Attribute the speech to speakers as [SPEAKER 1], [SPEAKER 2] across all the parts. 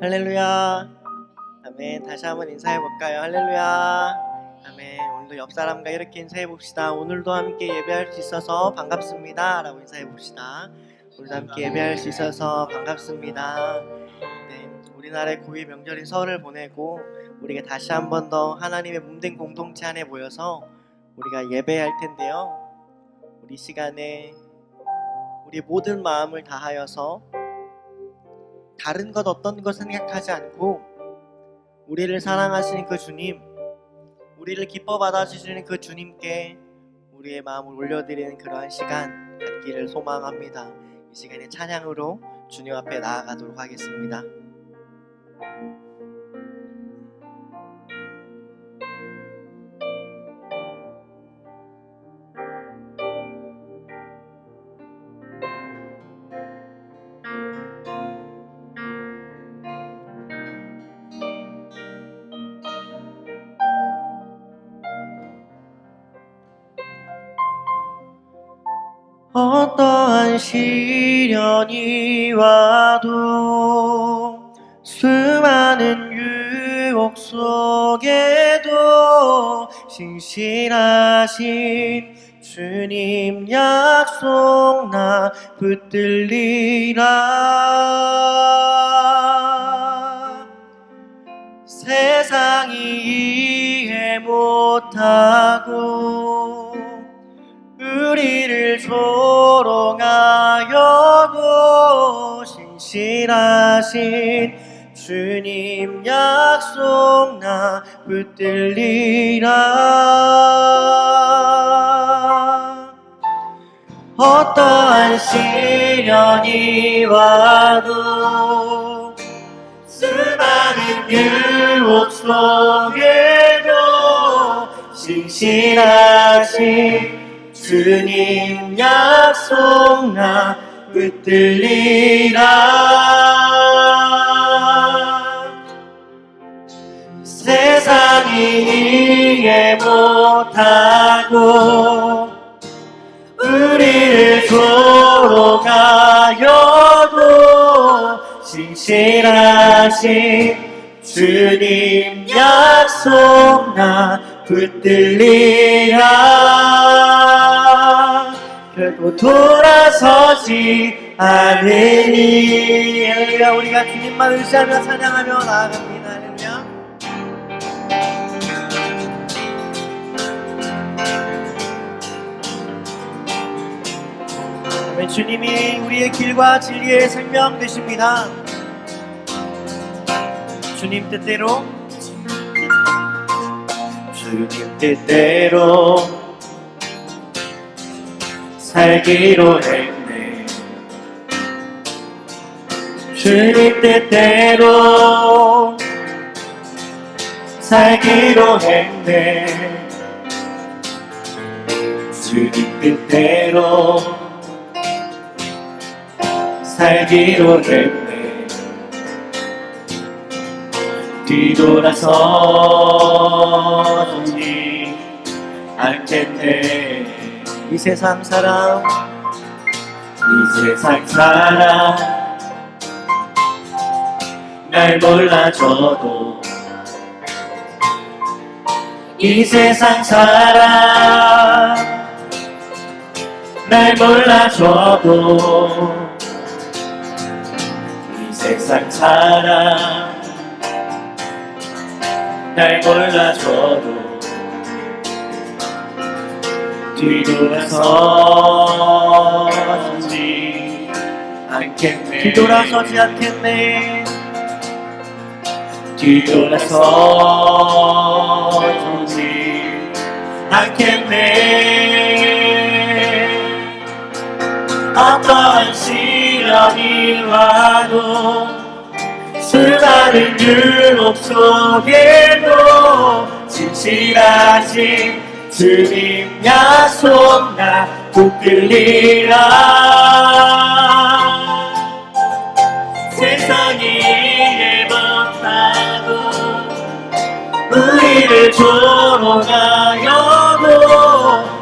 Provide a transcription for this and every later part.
[SPEAKER 1] 할렐루야. 아멘. 다시 한번 인사해 볼까요? 할렐루야. 아멘. 오늘도 옆 사람과 이렇게 인사해 봅시다. 오늘도 함께 예배할 수 있어서 반갑습니다. 라고 인사해 봅시다. 오늘도 함께 예배할 수 있어서 반갑습니다. 네, 우리나라의 고유 명절인 설을 보내고 우리가 다시 한 번 더 하나님의 몸된 공동체 안에 모여서 우리가 예배할 텐데요. 우리 시간에 우리 모든 마음을 다하여서 다른 것 어떤 것 생각하지 않고 우리를 사랑하시는 그 주님, 우리를 기뻐 받아주시는 그 주님께 우리의 마음을 올려드리는 그러한 시간 갖기를 소망합니다. 이 시간에 찬양으로 주님 앞에 나아가도록 하겠습니다. 어떠한 시련이 와도 수많은 유혹 속에도 신실하신 주님 약속 나 붙들리라. 세상이 이해 못하고 우리를 조롱하여도 신실하신 주님 약속 나 붙들리라. 어떠한 시련이 와도 수많은 유혹 속에도 신실하신 주님 약속 나 붙들리라. 세상이 이해 못하고 우리를 조롱하여도 신실하신 주님 약속 나 붙들리라 돌아서지 않으니. 할렐루야 우리가 주님만 의지하며 찬양하며 나아갑니다. 할렐루야. 주님이 우리의 길과 진리의 생명 되십니다. 주님 뜻대로. 주님 뜻대로 살기로 했네. 주님 뜻대로 살기로 했네. 주님 뜻대로 살기로 했네 뒤돌아서지 않겠네 이 세상 사람. 이 세상 사람. 날 몰라줘도 이 세상 사람. 날 몰라줘도 이 세상 사람. 날 몰라줘도 뒤돌아서지 않겠네. 뒤돌아서지 않겠네. 뒤돌아서지 않겠네. 어떠한 시련이 와도 수많은 유혹 속에도 진실하신 주님 약속 나 붙들리라. 세상이 못하고 우리를 조롱하여도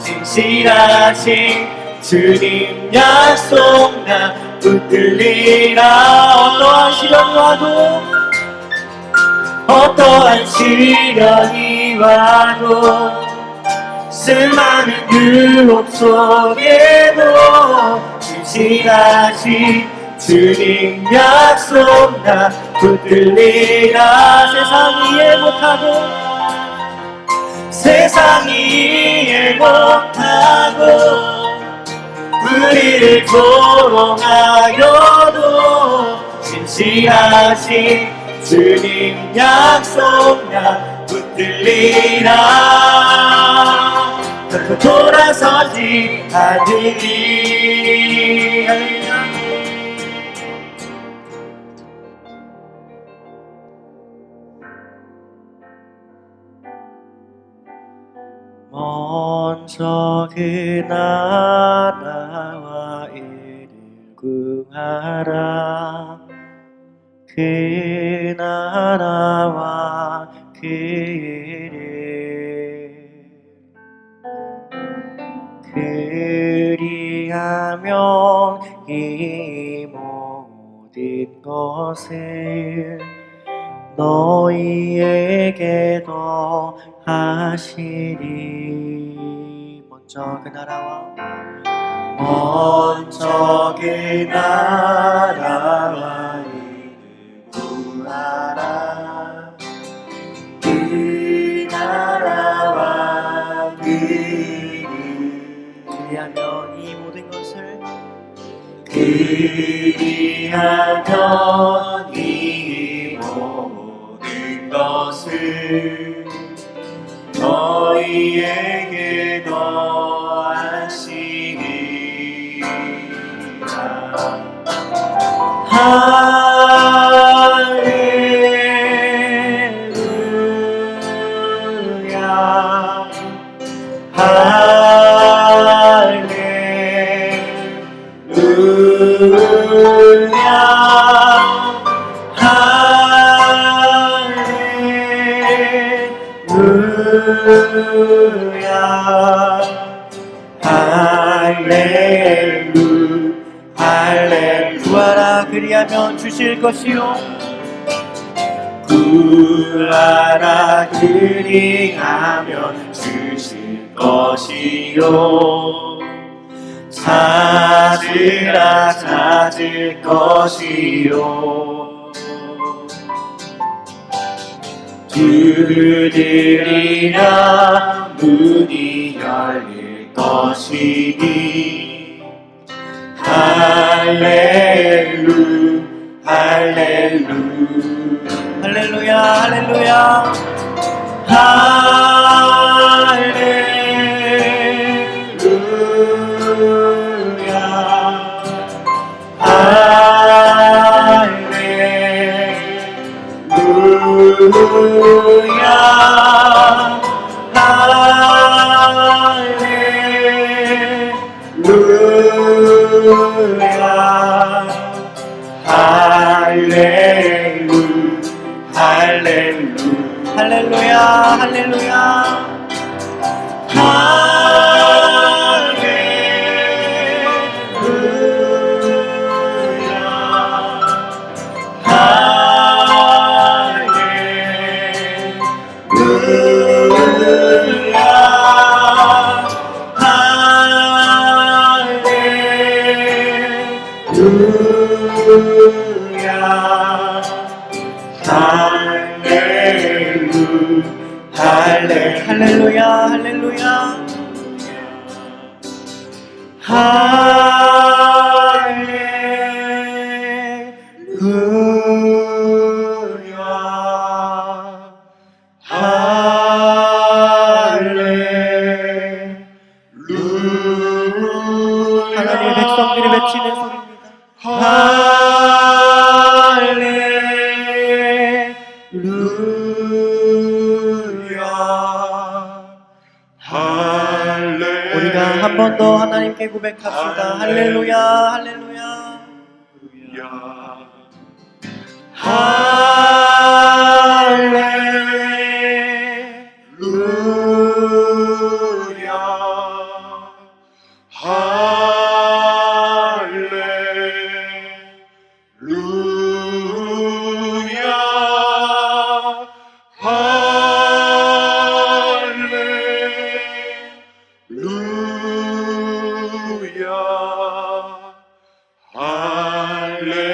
[SPEAKER 1] 진실하신 주님 약속 나 붙들리라. 어떠한 시련이 와도 어떠한 시련이 와도 수많은 유혹 속에도 진실하신 주님 약속 나 붙들리라. 세상이 이해 못하고 세상이 이해 못하고 우리를 조롱하여도 진실하신 주님 약속 나 붙들리라 돌아서지 할렐루야. 먼저 그 나라와 이를 구하라 그 나라와 그 하면 이 모든 것을 너희에게 더 하시리. 먼저 그 나라와 먼저 그 나라와 그리하면 할렐루 할렐루야라. 그리하면 주실 것이요. 구하라. 그리하면 주실 것이요 찾으라 찾을 것이요. 두드리라 문이 열릴 것이니 할렐루 할렐루. 할렐루야 할렐루야. 할렐루야 할렐루. 할렐루야 할렐루야 한 번 더 하나님께 고백합시다. 할렐루야, 할렐루야. 할렐루야. Amen.